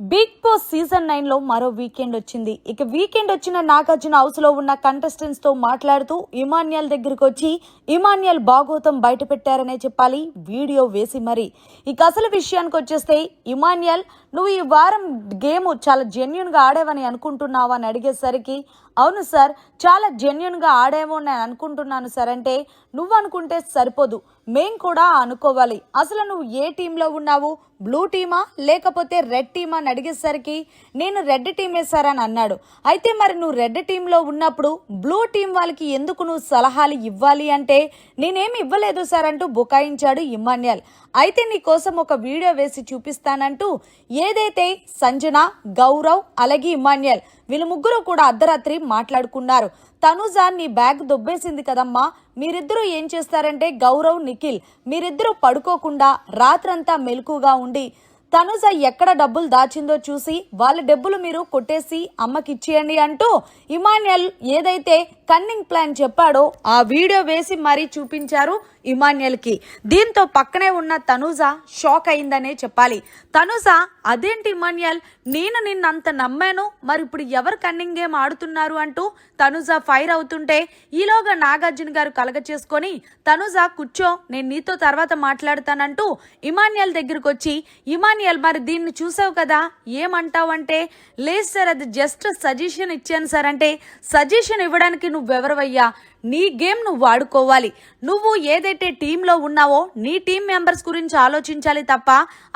Big boss season నైన్లో మరో weekend వచ్చింది. ఇక వీకెండ్ వచ్చిన నాగార్జున హౌస్లో ఉన్న కంటెస్టెంట్స్తో మాట్లాడుతూ ఇమాన్యల్ దగ్గరికి వచ్చి ఇమాన్యల్ బాగోతం బయట పెట్టారనే చెప్పాలి. వీడియో వేసి మరి. ఇక అసలు విషయానికి వచ్చేస్తే ఇమాన్యల్ నువ్వు ఈ వారం గేమ్ చాలా జెన్యున్గా ఆడావని అనుకుంటున్నావా? అని అడిగేసరికి అవును సార్ చాలా జెన్యున్గా ఆడామో నేను అనుకుంటున్నాను సార్. అంటే నువ్వు అనుకుంటే సరిపోదు. మేం కూడా అనుకోవాలి. అసలు నువ్వు ఏ టీంలో ఉన్నావు? బ్లూ టీమా? లేకపోతే రెడ్ టీమా అని అడిగేసరికి నేను రెడ్ టీమే సార్ అని అన్నాడు. అయితే మరి నువ్వు రెడ్ టీంలో ఉన్నప్పుడు బ్లూ టీం వాళ్ళకి ఎందుకు నువ్వు సలహాలు ఇవ్వాలి అంటే నేనేమి ఇవ్వలేదు సార్ అంటూ బుకాయించాడు ఇమాన్యల్ అయితే నీ కోసం ఒక వీడియో వేసి చూపిస్తానంటూ ఏదైతే సంజన గౌరవ్ అలాగే ఇమాన్యల్ వీళ్ళు ముగ్గురు కూడా అర్ధరాత్రి మాట్లాడుకున్నారు. తనుజ నీ బ్యాగ్ దొబ్బేసింది కదమ్మా. మీరిద్దరూ ఏం చేస్తారంటే గౌరవ్ నిఖిల్. మీరిద్దరూ పడుకోకుండా రాత్రంతా మెలకుగా ఉండి తనుజ ఎక్కడ డబ్బులు దాచిందో చూసి వాళ్ళ డబ్బులు మీరు కొట్టేసి అమ్మకి ఇచ్చేయండి అంటూ ఇమాన్యుయల్ ఏదైతే కన్నింగ్ ప్లాన్ చెప్పాడో ఆ వీడియో వేసి మరీ చూపించారు ఇమాన్యుయల్కి. దీంతో పక్కనే ఉన్న తనుజ షాక్ అయిందనే చెప్పాలి. తనుజ అదేంటి ఇమాన్యుయల్? నేను నిన్నంత నమ్మాను మరి ఇప్పుడు ఎవరు కన్నింగ్ గేమ్ ఆడుతున్నారు? అంటూ తనుజ ఫైర్ అవుతుంటే ఈలోగా నాగార్జున గారు కలగ చేసుకొని తనుజ కూర్చో నేను నీతో తర్వాత మాట్లాడతానంటూ ఇమాన్యల్ దగ్గరకు వచ్చి ఇమాన్యల్ మరి దీన్ని చూసావు కదా? ఏమంటావంటే లేదు సార్ అది జస్ట్ సజెషన్ ఇచ్చాను సార్. అంటే సజెషన్ ఇవ్వడానికి నువ్వెవరవయ్యా? నీ గేమ్ నువ్వు వాడుకోవాలి నువ్వు ఏదైతే టీంలో ఉన్నావో నీ టీం మెంబర్స్ గురించి ఆలోచించాలి తప్ప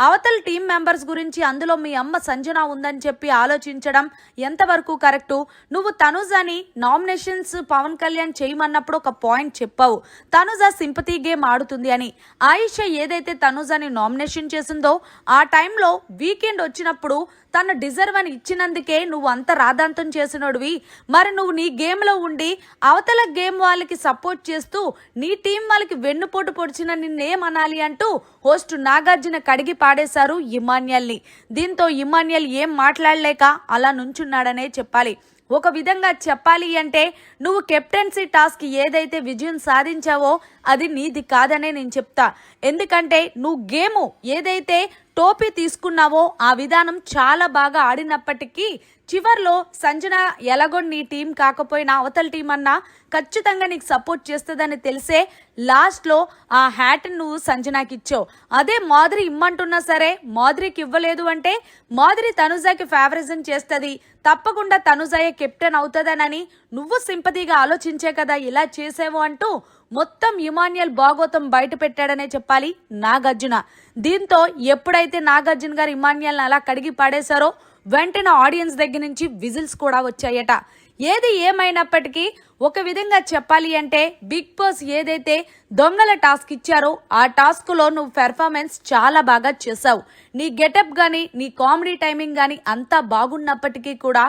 అవతల టీం మెంబర్స్ గురించి అందులో మీ అమ్మ సంజన ఉందని చెప్పి ఆలోచించడం ఎంతవరకు కరెక్టు? నువ్వు తనుజని నామినేషన్స్ పవన్ కళ్యాణ్ చేయమన్నప్పుడు ఒక పాయింట్ చెప్పావు. తనుజ సింపతి గేమ్ ఆడుతుంది అని. ఆయుష ఏదైతే తనుజని నామినేషన్ చేసిందో ఆ టైంలో వీకెండ్ వచ్చినప్పుడు తను డిజర్వ్ అని ఇచ్చినందుకే నువ్వు అంత రాధాంతం చేసినోడివి. మరి నువ్వు నీ గేమ్లో ఉండి అవతల గేమ్ వాళ్ళకి సపోర్ట్ చేస్తూ నీ టీం వాళ్ళకి వెన్నుపోటు పొడిచిన నిన్నేమనాలి అంటూ హోస్ట్ నాగార్జున కడిగి పాడేశారు ఇమాన్యల్ని. దీంతో ఇమాన్యల్ ఏం మాట్లాడలేక అలా నుంచున్నాడనే చెప్పాలి. ఒక విధంగా చెప్పాలి అంటే నువ్వు కెప్టెన్సీ టాస్క్ ఏదైతే విజయం సాధించావో అది నీది కాదనే నేను చెప్తా. ఎందుకంటే నువ్వు గేము ఏదైతే టోపీ తీసుకున్నావో ఆ విధానం చాలా బాగా ఆడినప్పటికీ చివర్లో సంజన ఎలాగో నీ టీం కాకపోయినా అవతల టీం అన్నా ఖచ్చితంగా నీకు సపోర్ట్ చేస్తుందని తెలిసే లాస్ట్లో ఆ హ్యాట్ నువ్వు సంజనాకి ఇచ్చావు. అదే మాధురి ఇమ్మంటున్నా సరే మాధురికి ఇవ్వలేదు అంటే మాధురి తనుజాకి ఫేవరిజం చేస్తుంది. తప్పకుండా తనుజాయే కెప్టెన్ అవుతుందనని నువ్వు సింపతిగా ఆలోచించే కదా ఇలా చేసావు అంటూ మొత్తం ఇమాన్యుయల్ బాగోతం బయట పెట్టాడనే చెప్పాలి నాగార్జున. దీంతో ఎప్పుడైతే నాగార్జున గారు ఇమాన్యల్ని అలా కడిగి పాడేశారో వెంటనే ఆడియన్స్ దగ్గర నుంచి విజిల్స్ కూడా వచ్చాయట. ఏది ఏమైనప్పటికీ ఒక విధంగా చెప్పాలి అంటే బిగ్ బాస్ ఏదైతే దొంగల టాస్క్ ఇచ్చారో ఆ టాస్క్లో నువ్వు పెర్ఫార్మెన్స్ చాలా బాగా చేసావు నీ గెటప్ కానీ నీ కామెడీ టైమింగ్ కానీ అంతా బాగున్నప్పటికీ కూడా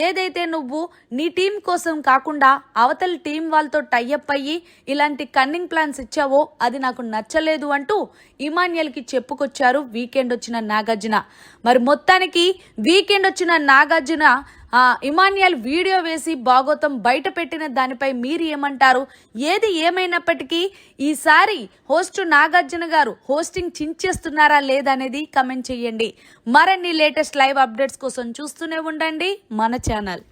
ఏదైతే నువ్వు నీ టీం కోసం కాకుండా అవతల టీం వాళ్ళతో టైఅప్ అయ్యి ఇలాంటి కన్నింగ్ ప్లాన్స్ ఇచ్చావో అది నాకు నచ్చలేదు అంటూ ఇమాన్యల్కి చెప్పుకొచ్చారు వీకెండ్ వచ్చిన నాగార్జున. మరి మొత్తానికి వీకెండ్ వచ్చిన నాగార్జున ఆ వీడియో వేసి భాగోతం బయట పెట్టిన దానిపై మీరు ఏమంటారు? ఏది ఏమైనప్పటికీ ఈసారి హోస్ట్ నాగార్జున గారు హోస్టింగ్ చించేస్తున్నారా లేదనేది కమెంట్ చేయండి. మరిన్ని లేటెస్ట్ లైవ్ అప్డేట్స్ కోసం చూస్తూనే ఉండండి మన ఛానల్.